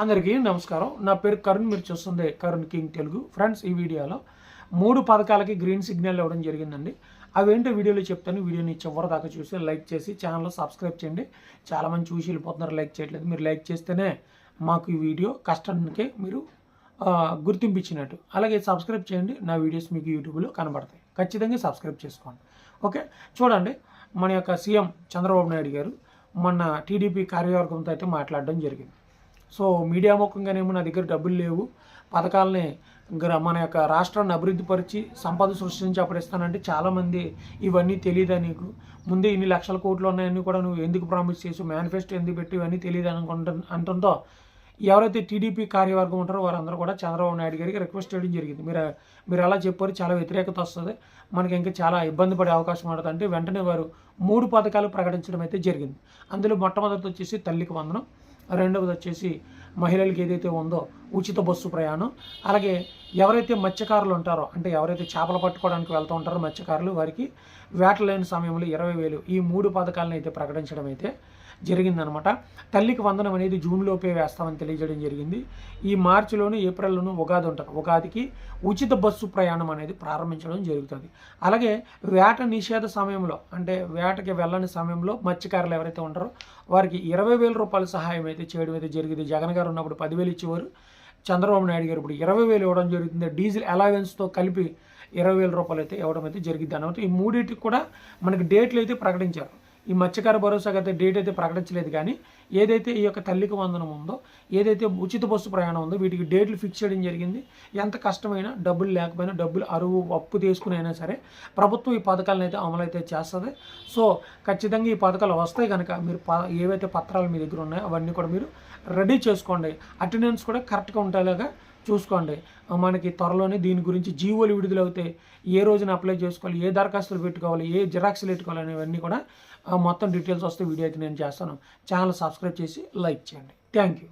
అందరికీ నమస్కారం. నా పేరు కరుణ్ మీరు చూస్తుంది కరుణ్ కింగ్ తెలుగు. ఫ్రెండ్స్ ఈ వీడియోలో మూడు పథకాలకి గ్రీన్ సిగ్నల్ ఇవ్వడం జరిగిందండి. అవేంటో వీడియోలో చెప్తాను. వీడియోని చివరి దాకా చూసి లైక్ చేసి ఛానల్లో సబ్స్క్రైబ్ చేయండి. చాలామంది చూసి వెళ్ళిపోతున్నారు లైక్ చేయట్లేదు. మీరు లైక్ చేస్తేనే మాకు ఈ వీడియో కష్టానికి మీరు గుర్తింపించినట్టు. అలాగే సబ్స్క్రైబ్ చేయండి. నా వీడియోస్ మీకు యూట్యూబ్లో కనబడతాయి. ఖచ్చితంగా సబ్స్క్రైబ్ చేసుకోండి. ఓకే? చూడండి. మన యొక్క సీఎం చంద్రబాబు నాయుడు గారు మొన్న టీడీపీ కార్యవర్గంతో అయితే మాట్లాడడం జరిగింది. సో మీడియా ముఖంగానేమో నా దగ్గర డబ్బులు లేవు. పథకాలని మన యొక్క రాష్ట్రాన్ని అభివృద్ధిపరిచి సంపద సృష్టించి అప్పుడు ఇస్తానంటే చాలామంది ఇవన్నీ తెలియదా నీకు? ముందే ఇన్ని లక్షల కోట్లు ఉన్నాయని కూడా నువ్వు ఎందుకు ప్రామిస్ చేసి మేనిఫెస్టో ఎందుకు పెట్టి ఇవన్నీ తెలియదు అనుకుంటు అంటుందో ఎవరైతే టీడీపీ కార్యవర్గం ఉంటారో వారందరూ కూడా చంద్రబాబు నాయుడు గారికి రిక్వెస్ట్ చేయడం జరిగింది. మీరు మీరు అలా చెప్పారు చాలా వ్యతిరేకత వస్తుంది. మనకి ఇంకా చాలా ఇబ్బంది పడే అవకాశం ఉంటుంది అంటే వెంటనే వారు మూడు పథకాలు ప్రకటించడం అయితే జరిగింది. అందులో మొట్టమొదటి వచ్చేసి తల్లికి వందనం. రెండవది వచ్చేసి మహిళలకి ఏదైతే ఉందో ఉచిత బస్సు ప్రయాణం. అలాగే ఎవరైతే మత్స్యకారులు ఉంటారో అంటే ఎవరైతే చేపలు పట్టుకోవడానికి వెళ్తూ ఉంటారో మత్స్యకారులు వారికి వేట లేని సమయంలో ఇరవై వేలు ఈ మూడు పథకాలను అయితే ప్రకటించడం అయితే జరిగిందనమాట. తల్లికి వందనం అనేది జూన్లోపే వేస్తామని తెలియజేయడం జరిగింది. ఈ మార్చిలోను ఏప్రిల్లోనూ ఉగాది ఉంటుంది. ఉగాదికి ఉచిత బస్సు ప్రయాణం అనేది ప్రారంభించడం జరుగుతుంది. అలాగే వేట నిషేధ సమయంలో అంటే వేటకి వెళ్ళని సమయంలో మత్స్యకారులు ఎవరైతే ఉంటారో వారికి ఇరవై వేల రూపాయల సహాయం అయితే చేయడం అయితే జరిగింది. జగన్ గారు ఉన్నప్పుడు పదివేలు ఇచ్చేవారు. చంద్రబాబు నాయుడు గారు ఇప్పుడు ఇరవై వేలు ఇవ్వడం జరుగుతుంది. డీజిల్ అలవెన్స్తో కలిపి ఇరవై వేల రూపాయలు అయితే ఇవ్వడం అయితే జరిగింది. అనమాట ఈ మూడింటికి కూడా మనకి డేట్లు అయితే ప్రకటించారు. ఈ మత్స్యకార భరోసాకి అయితే డేట్ అయితే ప్రకటించలేదు కానీ ఏదైతే ఈ యొక్క తల్లికి వందనం ఉందో ఏదైతే ఉచిత బస్సు ప్రయాణం ఉందో వీటికి డేట్లు ఫిక్స్ చేయడం జరిగింది. ఎంత కష్టమైనా డబ్బులు లేకపోయినా డబ్బులు అరువు అప్పు తీసుకుని అయినా సరే ప్రభుత్వం ఈ పథకాలను అయితే అమలు అయితే చేస్తుంది. సో ఖచ్చితంగా ఈ పథకాలు వస్తాయి కనుక మీరు ప ఏవైతే పత్రాలు మీ దగ్గర ఉన్నాయో అవన్నీ కూడా మీరు రెడీ చేసుకోండి. అటెండెన్స్ కూడా కరెక్ట్గా ఉండేలాగా చూసుకోండి. మనకి త్వరలోనే దీని గురించి జీవోలు విడుదలవుతాయి. ఏ రోజున అప్లై చేసుకోవాలి ఏ దరఖాస్తులు పెట్టుకోవాలి ఏ జిరాక్స్లు పెట్టుకోవాలి అనేవన్నీ కూడా మొత్తం డీటెయిల్స్ వస్తే వీడియో అయితే నేను చేస్తాను. ఛానల్ సబ్స్క్రైబ్ చేసి లైక్ చేయండి. Thank you.